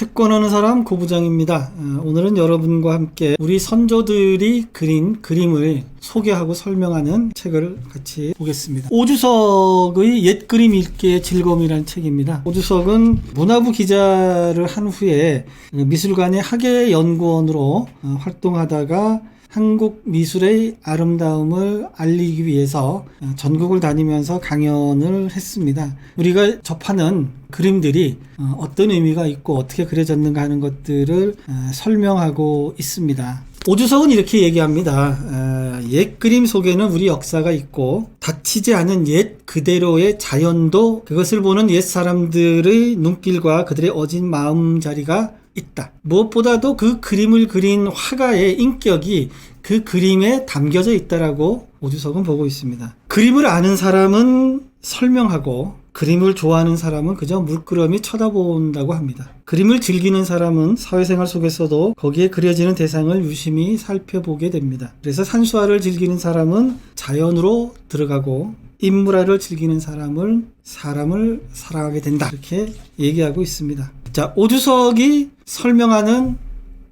채권하는 사람 고부장입니다. 어, 오늘은 여러분과 함께 우리 선조들이 그린 그림을 소개하고 설명하는 책을 같이 보겠습니다. 오주석의 옛 그림 읽기의 즐거움이라는 책입니다. 오주석은 문화부 기자를 한 후에 미술관의 학예연구원으로 어, 활동하다가 한국 미술의 아름다움을 알리기 위해서 전국을 다니면서 강연을 했습니다. 우리가 접하는 그림들이 어, 어떤 의미가 있고 어떻게 그려졌는가 하는 것들을 어, 설명하고 있습니다. 오주석은 이렇게 얘기합니다. 어, 옛 그림 속에는 우리 역사가 있고 닥치지 않은 옛 그대로의 자연도 그것을 보는 옛 사람들의 눈길과 그들의 어진 마음자리가 있다. 무엇보다도 그 그림을 그린 화가의 인격이 그 그림에 담겨져 있다라고 오주석은 보고 있습니다. 그림을 아는 사람은 설명하고 그림을 좋아하는 사람은 그저 물끄러미 쳐다본다고 합니다. 그림을 즐기는 사람은 사회생활 속에서도 거기에 그려지는 대상을 유심히 살펴보게 됩니다. 그래서 산수화를 즐기는 사람은 자연으로 들어가고 인물화를 즐기는 사람은 사람을 사랑하게 된다. 이렇게 얘기하고 있습니다. 자, 오주석이 설명하는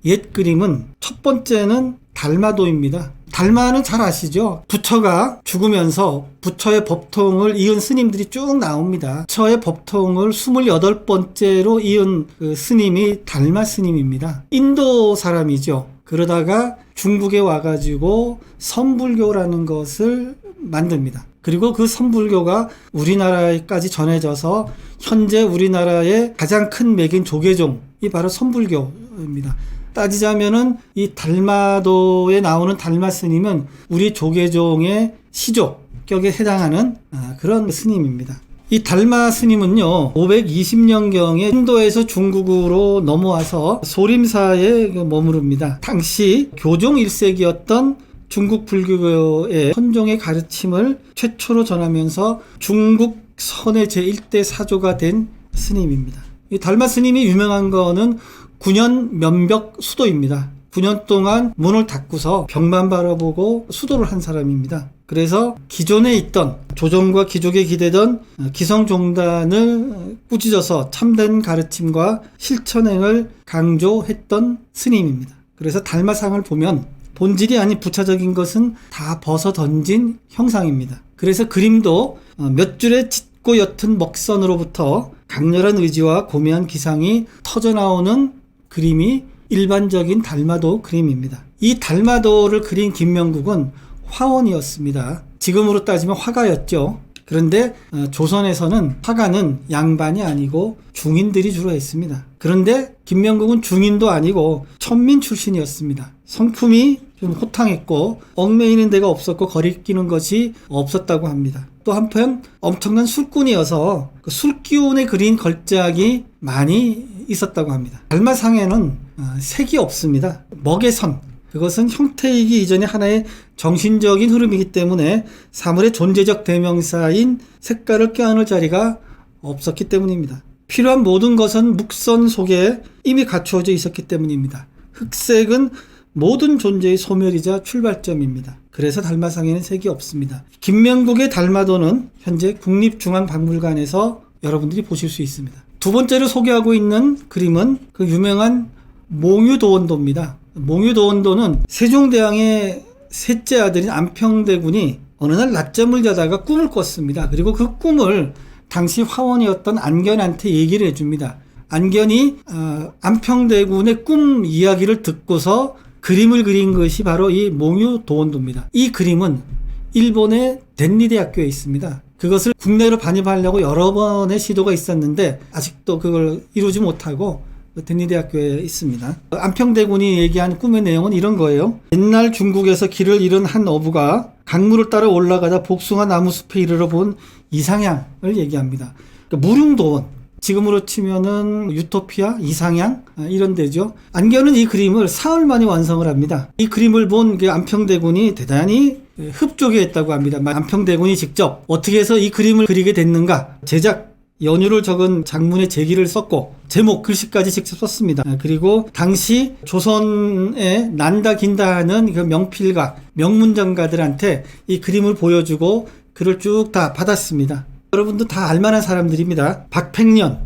옛 그림은 첫 번째는 달마도입니다. 달마는 잘 아시죠? 부처가 죽으면서 부처의 법통을 이은 스님들이 쭉 나옵니다. 부처의 법통을 28번째로 이은 그 스님이 달마 스님입니다. 인도 사람이죠. 그러다가 중국에 와가지고 선불교라는 것을 만듭니다. 그리고 그 선불교가 우리나라에까지 전해져서 현재 우리나라의 가장 큰 맥인 조계종이 바로 선불교입니다. 따지자면은 이 달마도에 나오는 달마 스님은 우리 조계종의 시족격에 해당하는 아, 그런 스님입니다. 이 달마 스님은요, 520년경에 인도에서 중국으로 넘어와서 소림사에 그 머무릅니다. 당시 교종 1세기였던 중국 불교의 선종의 가르침을 최초로 전하면서 중국 선의 제1대 사조가 된 스님입니다. 이 달마 스님이 유명한 거는 9년 면벽 수도입니다. 9년 동안 문을 닫고서 벽만 바라보고 수도를 한 사람입니다. 그래서 기존에 있던 조정과 귀족에 기대던 기성종단을 꾸짖어서 참된 가르침과 실천행을 강조했던 스님입니다. 그래서 달마상을 보면 본질이 아닌 부차적인 것은 다 벗어 던진 형상입니다. 그래서 그림도 몇 줄의 짙고 옅은 먹선으로부터 강렬한 의지와 고매한 기상이 터져나오는 그림이 일반적인 달마도 그림입니다. 이 달마도를 그린 김명국은 화원이었습니다. 지금으로 따지면 화가였죠. 그런데 조선에서는 화가는 양반이 아니고 중인들이 주로 했습니다. 그런데 김명국은 중인도 아니고 천민 출신이었습니다. 성품이 좀 호탕했고 얽매이는 데가 없었고 거리끼는 것이 없었다고 합니다. 또 한편 엄청난 술꾼이어서 그 술기운에 그린 걸작이 많이 있었다고 합니다. 달마상에는 색이 없습니다. 먹의 선 그것은 형태이기 이전에 하나의 정신적인 흐름이기 때문에 사물의 존재적 대명사인 색깔을 껴안을 자리가 없었기 때문입니다. 필요한 모든 것은 묵선 속에 이미 갖추어져 있었기 때문입니다. 흑색은 모든 존재의 소멸이자 출발점입니다. 그래서 달마상에는 색이 없습니다. 김명국의 달마도는 현재 국립중앙박물관에서 여러분들이 보실 수 있습니다. 두 번째로 소개하고 있는 그림은 그 유명한 몽유도원도입니다. 몽유도원도는 세종대왕의 셋째 아들인 안평대군이 어느 날 낮잠을 자다가 꿈을 꿨습니다. 그리고 그 꿈을 당시 화원이었던 안견한테 얘기를 해줍니다. 안견이 어, 안평대군의 꿈 이야기를 듣고서 그림을 그린 것이 바로 이 몽유 도원도입니다. 이 그림은 일본의 덴리 대학교에 있습니다. 그것을 국내로 반입하려고 여러 번의 시도가 있었는데 아직도 그걸 이루지 못하고 덴리대학교에 있습니다. 안평대군이 얘기한 꿈의 내용은 이런 거예요. 옛날 중국에서 길을 잃은 한 어부가 강물을 따라 올라가다 복숭아 나무 숲에 이르러 본 이상향을 얘기합니다. 그러니까 무릉도원. 지금으로 치면은 유토피아, 이상향 아, 이런 데죠. 안견은 이 그림을 사흘 만에 완성을 합니다. 이 그림을 본그 안평대군이 대단히 흡족해했다고 합니다. 안평대군이 직접 어떻게 해서 이 그림을 그리게 됐는가 제작 연유를 적은 장문의 제기를 썼고 제목 글씨까지 직접 썼습니다. 아, 그리고 당시 조선에 난다 긴다 하는 그 명필가 명문정가들한테 이 그림을 보여주고 글을 쭉 다 받았습니다. 여러분도 다 알만한 사람들입니다. 박팽년,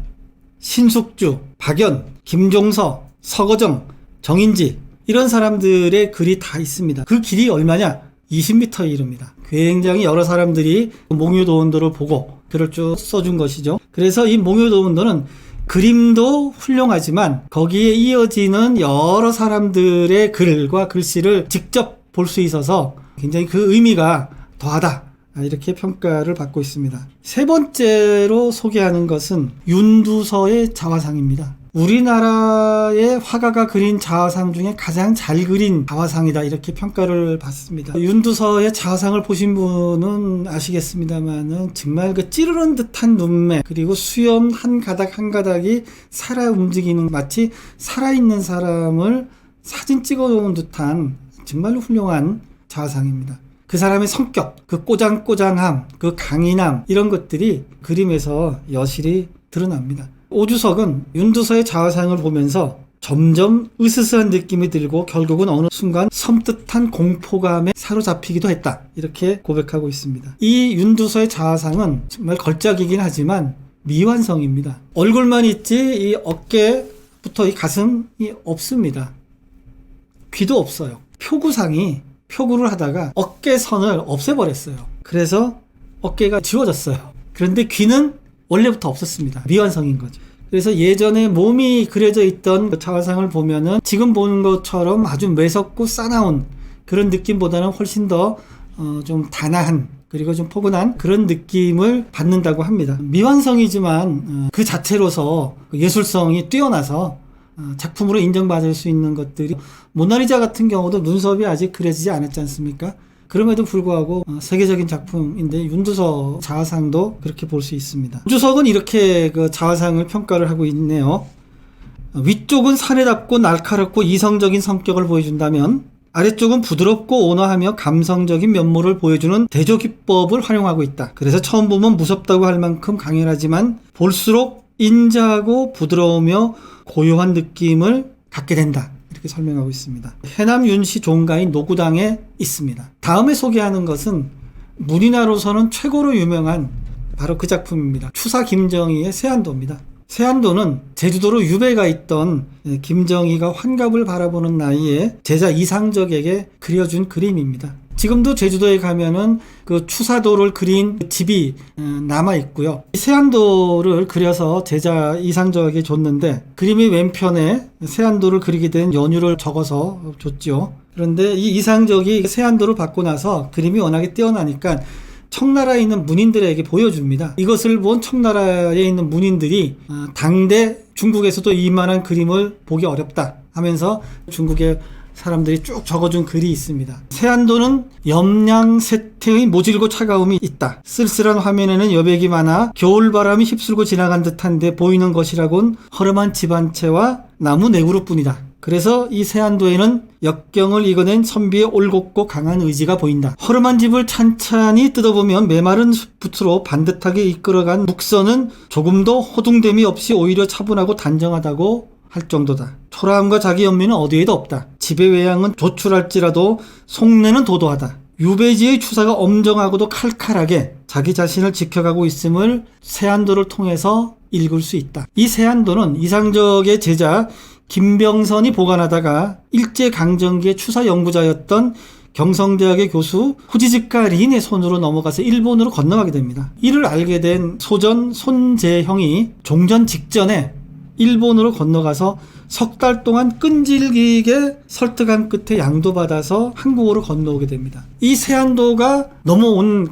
신숙주, 박연, 김종서, 서거정, 정인지 이런 사람들의 글이 다 있습니다. 그 길이 얼마냐? 20m에 이릅니다. 굉장히 여러 사람들이 몽유도원도를 보고 글을 쭉 써준 것이죠. 그래서 이 몽유도원도는 그림도 훌륭하지만 거기에 이어지는 여러 사람들의 글과 글씨를 직접 볼 수 있어서 굉장히 그 의미가 더하다. 이렇게 평가를 받고 있습니다. 세 번째로 소개하는 것은 윤두서의 자화상입니다. 우리나라의 화가가 그린 자화상 중에 가장 잘 그린 자화상이다 이렇게 평가를 받습니다. 윤두서의 자화상을 보신 분은 아시겠습니다만은 정말 그 찌르는 듯한 눈매 그리고 수염 한 가닥 한 가닥이 살아 움직이는 마치 살아있는 사람을 사진 찍어 놓은 듯한 정말로 훌륭한 자화상입니다. 그 사람의 성격, 그 꼬장꼬장함, 그 강인함 이런 것들이 그림에서 여실히 드러납니다. 오주석은 윤두서의 자화상을 보면서 점점 으스스한 느낌이 들고 결국은 어느 순간 섬뜩한 공포감에 사로잡히기도 했다. 이렇게 고백하고 있습니다. 이 윤두서의 자화상은 정말 걸작이긴 하지만 미완성입니다. 얼굴만 있지 이 어깨부터 이 가슴이 없습니다. 귀도 없어요. 표구상이 표구를 하다가 어깨선을 없애버렸어요. 그래서 어깨가 지워졌어요. 그런데 귀는 원래부터 없었습니다. 미완성인 거죠. 그래서 예전에 몸이 그려져 있던 그 자화상을 보면은 지금 보는 것처럼 아주 매섭고 싸나운 그런 느낌보다는 훨씬 더 어, 좀 단아한 그리고 좀 포근한 그런 느낌을 받는다고 합니다. 미완성이지만 어, 그 자체로서 예술성이 뛰어나서 어, 작품으로 인정받을 수 있는 것들이 모나리자 같은 경우도 눈썹이 아직 그려지지 않았지 않습니까? 그럼에도 불구하고 어, 세계적인 작품인데 윤두서 자화상도 그렇게 볼 수 있습니다. 윤두석은 이렇게 그 자화상을 평가를 하고 있네요. 어, 위쪽은 사내답고 날카롭고 이성적인 성격을 보여준다면 아래쪽은 부드럽고 온화하며 감성적인 면모를 보여주는 대조 기법을 활용하고 있다. 그래서 처음 보면 무섭다고 할 만큼 강렬하지만 볼수록 인자하고 부드러우며 고요한 느낌을 갖게 된다. 이렇게 설명하고 있습니다. 해남 윤씨 종가인 노구당에 있습니다. 다음에 소개하는 것은 문인화로서는 최고로 유명한 바로 그 작품입니다. 추사 김정희의 세안도입니다. 세안도는 제주도로 유배가 있던 김정희가 환갑을 바라보는 나이에 제자 이상적에게 그려준 그림입니다. 지금도 제주도에 가면은 그 추사도를 그린 집이 남아 있고요. 세안도를 그려서 제자 이상적에게 줬는데 그림이 왼편에 세안도를 그리게 된 연유를 적어서 줬죠. 그런데 이 이상적이 세안도를 받고 나서 그림이 워낙에 뛰어나니까 청나라에 있는 문인들에게 보여줍니다. 이것을 본 청나라에 있는 문인들이 어, 당대 중국에서도 이만한 그림을 보기 어렵다 하면서 중국의 사람들이 쭉 적어준 글이 있습니다. 세안도는 염량세태의 모질고 차가움이 있다. 쓸쓸한 화면에는 여백이 많아 겨울바람이 휩쓸고 지나간 듯한데 보이는 것이라곤 허름한 집안채와 나무 내구루뿐이다. 그래서 이 세안도에는 역경을 이겨낸 선비의 올곧고 강한 의지가 보인다. 허름한 집을 찬찬히 뜯어보면 메마른 붓으로 반듯하게 이끌어간 묵선은 조금도 호둥됨이 없이 오히려 차분하고 단정하다고 할 정도다. 초라함과 자기 연민은 어디에도 없다. 집의 외양은 조출할지라도 속내는 도도하다. 유배지의 추사가 엄정하고도 칼칼하게 자기 자신을 지켜가고 있음을 세안도를 통해서 읽을 수 있다. 이 세안도는 이상적의 제자 김병선이 보관하다가 일제강점기의 추사 연구자였던 경성대학의 교수 후지즈카 린의 손으로 넘어가서 일본으로 건너가게 됩니다. 이를 알게 된 소전 손재형이 종전 직전에 일본으로 건너가서 석 달 동안 끈질기게 설득한 끝에 양도받아서 한국으로 건너오게 됩니다. 이 세안도가 넘어온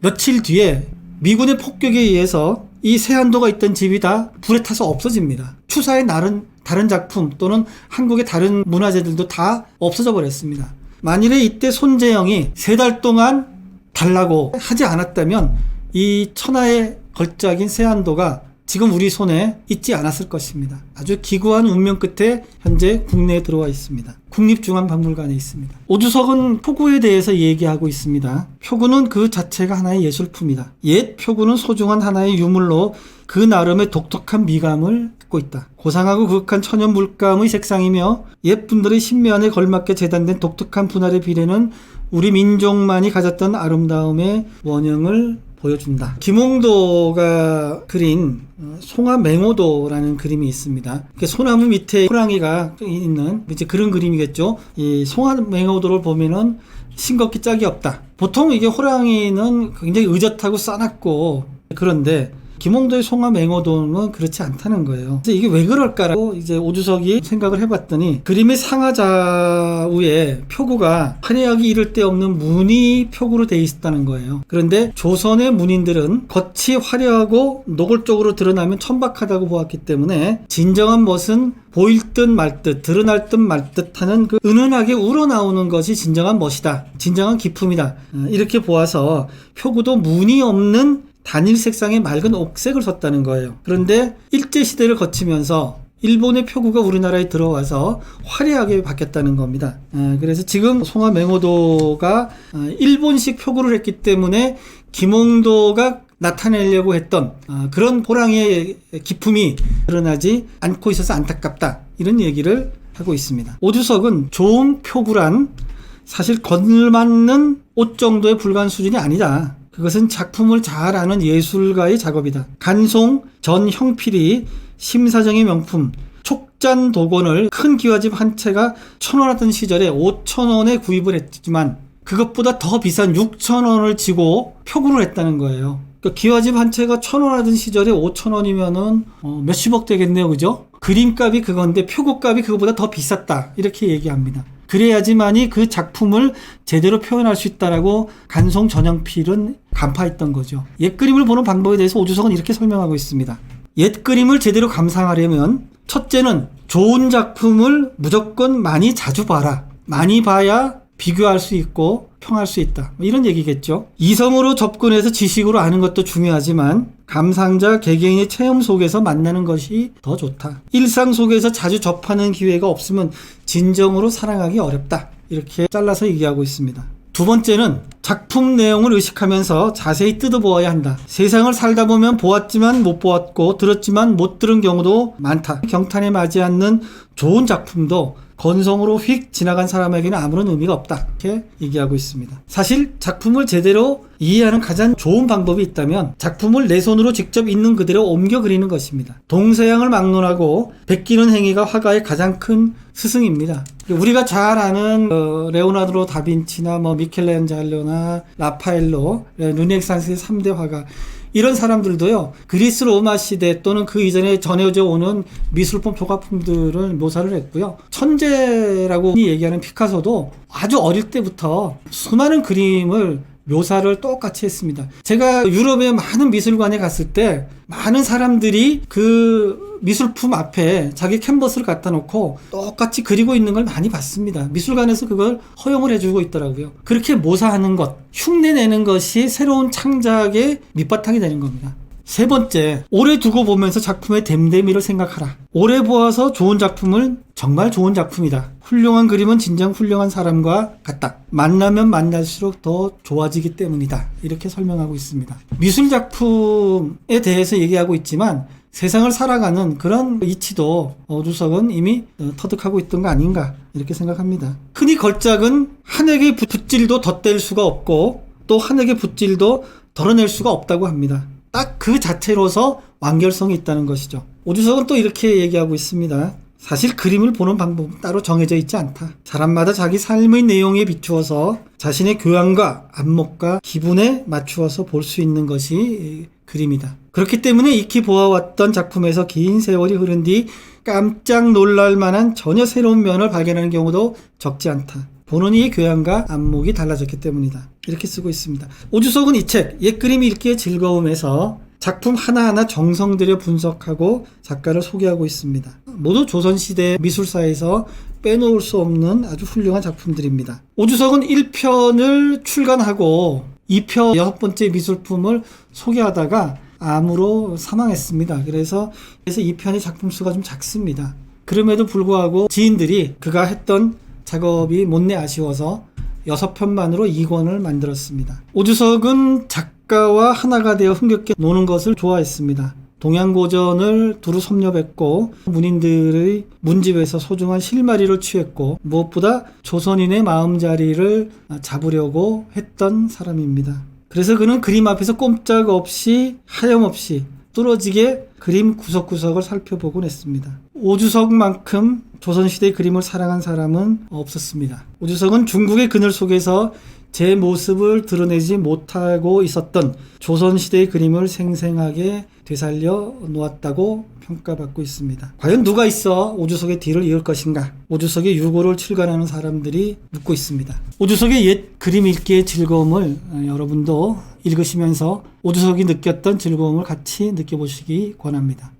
며칠 뒤에 미군의 폭격에 의해서 이 세안도가 있던 집이 다 불에 타서 없어집니다. 추사의 다른, 다른 작품 또는 한국의 다른 문화재들도 다 없어져 버렸습니다. 만일에 이때 손재영이 세 달 동안 달라고 하지 않았다면 이 천하의 걸작인 세안도가 지금 우리 손에 있지 않았을 것입니다. 아주 기구한 운명 끝에 현재 국내에 들어와 있습니다. 국립중앙박물관에 있습니다. 오주석은 표구에 대해서 얘기하고 있습니다. 표구는 그 자체가 하나의 예술품이다. 옛 표구는 소중한 하나의 유물로 그 나름의 독특한 미감을 갖고 있다. 고상하고 극한 천연 물감의 색상이며 옛 분들의 신묘한에 걸맞게 재단된 독특한 분할의 비례는 우리 민족만이 가졌던 아름다움의 원형을 보여준다. 김홍도가 그린 어, 송화 맹호도라는 그림이 있습니다. 이렇게 소나무 밑에 호랑이가 있는 이제 그런 그림이겠죠. 이 송화 맹호도를 보면은 싱겁기 짝이 없다. 보통 이게 호랑이는 굉장히 의젓하고 싸납고 그런데 김홍도의 송화맹호도는 그렇지 않다는 거예요. 그래서 이게 왜 그럴까라고 이제 오주석이 생각을 해봤더니 그림의 상하좌우에 표구가 화려하기 이를 데 없는 무늬 표구로 돼 있다는 거예요. 그런데 조선의 문인들은 겉이 화려하고 노골적으로 드러나면 천박하다고 보았기 때문에 진정한 멋은 보일 듯 말 듯, 드러날 듯 말 듯 하는 그 은은하게 우러나오는 것이 진정한 멋이다. 진정한 기품이다. 어, 이렇게 보아서 표구도 무늬 없는 단일 색상의 맑은 옥색을 썼다는 거예요. 그런데 일제시대를 거치면서 일본의 표구가 우리나라에 들어와서 화려하게 바뀌었다는 겁니다. 어, 그래서 지금 송화 맹호도가 어, 일본식 표구를 했기 때문에 김홍도가 나타내려고 했던 어, 그런 호랑이의 기품이 드러나지 않고 있어서 안타깝다. 이런 얘기를 하고 있습니다. 오주석은 좋은 표구란 사실 걸맞는 옷 정도에 불과한 수준이 아니다. 그것은 작품을 잘 아는 예술가의 작업이다. 간송, 전 형필이 심사정의 명품 촉잔 도건을 큰 기와집 한 채가 천 원 하던 시절에 오천 원에 구입을 했지만 그것보다 더 비싼 육천 원을 지고 표구를 했다는 거예요. 그러니까 기와집 한 채가 천 원 하던 시절에 오천 원이면은 어, 몇십억 되겠네요, 그죠? 그림값이 그건데 표구값이 그거보다 더 비쌌다 이렇게 얘기합니다. 그래야지만이 그 작품을 제대로 표현할 수 있다라고 간송 전형필은 간파했던 거죠. 옛 그림을 보는 방법에 대해서 오주석은 이렇게 설명하고 있습니다. 옛 그림을 제대로 감상하려면 첫째는 좋은 작품을 무조건 많이 자주 봐라. 많이 봐야 비교할 수 있고 평할 수 있다. 뭐 이런 얘기겠죠. 이성으로 접근해서 지식으로 아는 것도 중요하지만 감상자 개개인의 체험 속에서 만나는 것이 더 좋다. 일상 속에서 자주 접하는 기회가 없으면 진정으로 사랑하기 어렵다. 이렇게 잘라서 얘기하고 있습니다. 두 번째는 작품 내용을 의식하면서 자세히 뜯어보아야 한다. 세상을 살다 보면 보았지만 못 보았고 들었지만 못 들은 경우도 많다. 경탄에 맞지 않는 좋은 작품도 건성으로 휙 지나간 사람에게는 아무런 의미가 없다. 이렇게 얘기하고 있습니다. 사실 작품을 제대로 이해하는 가장 좋은 방법이 있다면 작품을 내 손으로 직접 있는 그대로 옮겨 그리는 것입니다. 동서양을 막론하고 베끼는 행위가 화가의 가장 큰 스승입니다. 우리가 잘 아는 어, 레오나르도 다빈치나 뭐 미켈란젤로나 라파엘로, 르네상스의 3대 화가 이런 사람들도요 그리스 로마 시대 또는 그 이전에 전해져 오는 미술품 조각품들을 묘사를 했고요. 천재라고 얘기하는 피카소도 아주 어릴 때부터 수많은 그림을 묘사를 똑같이 했습니다. 제가 유럽의 많은 미술관에 갔을 때 많은 사람들이 그 미술품 앞에 자기 캔버스를 갖다 놓고 똑같이 그리고 있는 걸 많이 봤습니다. 미술관에서 그걸 허용을 해주고 있더라고요. 그렇게 모사하는 것, 흉내내는 것이 새로운 창작의 밑바탕이 되는 겁니다. 세 번째, 오래 두고 보면서 작품의 됨됨이를 생각하라. 오래 보아서 좋은 작품은 정말 좋은 작품이다. 훌륭한 그림은 진정 훌륭한 사람과 같다. 만나면 만날수록 더 좋아지기 때문이다. 이렇게 설명하고 있습니다. 미술 작품에 대해서 얘기하고 있지만 세상을 살아가는 그런 이치도 어주석은 이미 어, 터득하고 있던 거 아닌가 이렇게 생각합니다. 흔히 걸작은 한에게 붓질도 덧댈 수가 없고 또 한에게 붓질도 덜어낼 수가 없다고 합니다. 딱 그 자체로서 완결성이 있다는 것이죠. 오주석은 또 이렇게 얘기하고 있습니다. 사실 그림을 보는 방법은 따로 정해져 있지 않다. 사람마다 자기 삶의 내용에 비추어서 자신의 교양과 안목과 기분에 맞추어서 볼 수 있는 것이 그림이다. 그렇기 때문에 익히 보아왔던 작품에서 긴 세월이 흐른 뒤 깜짝 놀랄 만한 전혀 새로운 면을 발견하는 경우도 적지 않다. 보는 이의 교양과 안목이 달라졌기 때문이다. 이렇게 쓰고 있습니다. 오주석은 이 책, 옛 그림 읽기의 즐거움에서 작품 하나하나 정성 들여 분석하고 작가를 소개하고 있습니다. 모두 조선시대 미술사에서 빼놓을 수 없는 아주 훌륭한 작품들입니다. 오주석은 1편을 출간하고 2편 여섯 번째 미술품을 소개하다가 암으로 사망했습니다. 그래서 그래서 2편의 작품 수가 좀 작습니다. 그럼에도 불구하고 지인들이 그가 했던 작업이 못내 아쉬워서 여섯 편만으로 2권을 만들었습니다. 오주석은 작 가와 하나가 되어 흥겹게 노는 것을 좋아했습니다. 동양고전을 두루 섭렵했고 문인들의 문집에서 소중한 실마리를 취했고 무엇보다 조선인의 마음자리를 잡으려고 했던 사람입니다. 그래서 그는 그림 앞에서 꼼짝없이 하염없이 뚫어지게 그림 구석구석을 살펴보곤 했습니다. 오주석만큼 조선시대 그림을 사랑한 사람은 없었습니다. 오주석은 중국의 그늘 속에서 제 모습을 드러내지 못하고 있었던 조선시대의 그림을 생생하게 되살려 놓았다고 평가받고 있습니다. 과연 누가 있어 오주석의 뒤를 이을 것인가? 오주석의 유고를 출간하는 사람들이 묻고 있습니다. 오주석의 옛 그림 읽기의 즐거움을 어, 여러분도 읽으시면서 오주석이 느꼈던 즐거움을 같이 느껴보시기 권합니다.